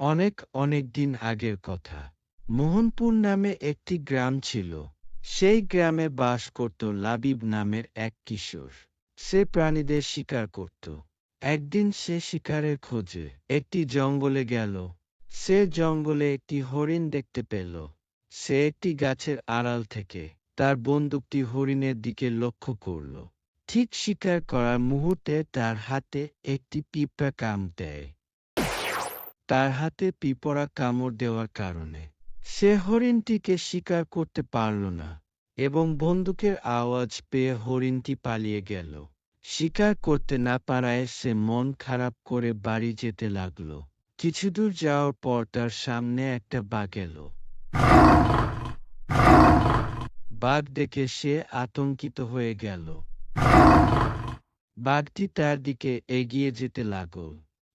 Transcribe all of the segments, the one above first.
অনেক অনেক দিন আগের কথা। মোহনপুর নামে একটি গ্রাম ছিল। সেই গ্রামে বাস করত লাবিব নামের এক কিশোর। সে প্রাণীদের শিকার করত। একদিন সে শিকারের খোঁজে একটি জঙ্গলে গেল। সে জঙ্গলে একটি হরিণ দেখতে পেল। সে একটি গাছের আড়াল থেকে তার বন্দুকটি হরিণের দিকে লক্ষ্য করল। ঠিক শিকার করার মুহূর্তে তার হাতে একটি পিঁপড়া কাম দেয়। তার হাতে পিঁপড়া কামড় দেওয়ার কারণে। সে হরিণটিকে শিকার করতে পারল না এবং বন্দুকের আওয়াজ পেয়ে হরিণটি পালিয়ে গেল। শিকার করতে না পারায় সে মন খারাপ করে বাড়ি যেতে লাগল। কিছুদূর যাওয়ার পর তার সামনে একটা বাঘ এলো। বাঘ দেখে সে আতঙ্কিত হয়ে গেল। বাঘটি তার দিকে এগিয়ে যেতে লাগল।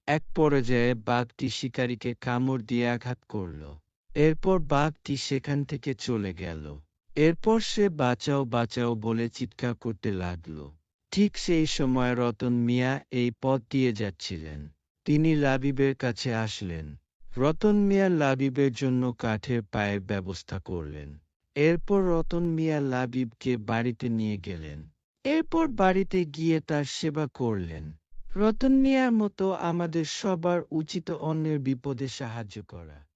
এক পর্যায়ে বাঘটি শিকারীকে কামড় দিয়ে আঘাত করল। এরপর বাঘটি সেখান থেকে চলে গেল। এরপর সে বাঁচাও বাঁচাও বলে চিৎকার করতে লাগল। ঠিক সেই সময় রতন মিয়া এই পথ দিয়ে যাচ্ছিলেন। তিনি লাবিবের কাছে আসলেন। রতন মিয়া লাবিবের জন্য কাঠের পায়ের ব্যবস্থা করলেন। এরপর রতন মিয়া লাবিবকে বাড়িতে নিয়ে গেলেন। এরপর বাড়িতে গিয়ে তার সেবা করলেন। রতন মিয়ার মতো আমাদের সবার উচিত অন্যের বিপদে সাহায্য করা।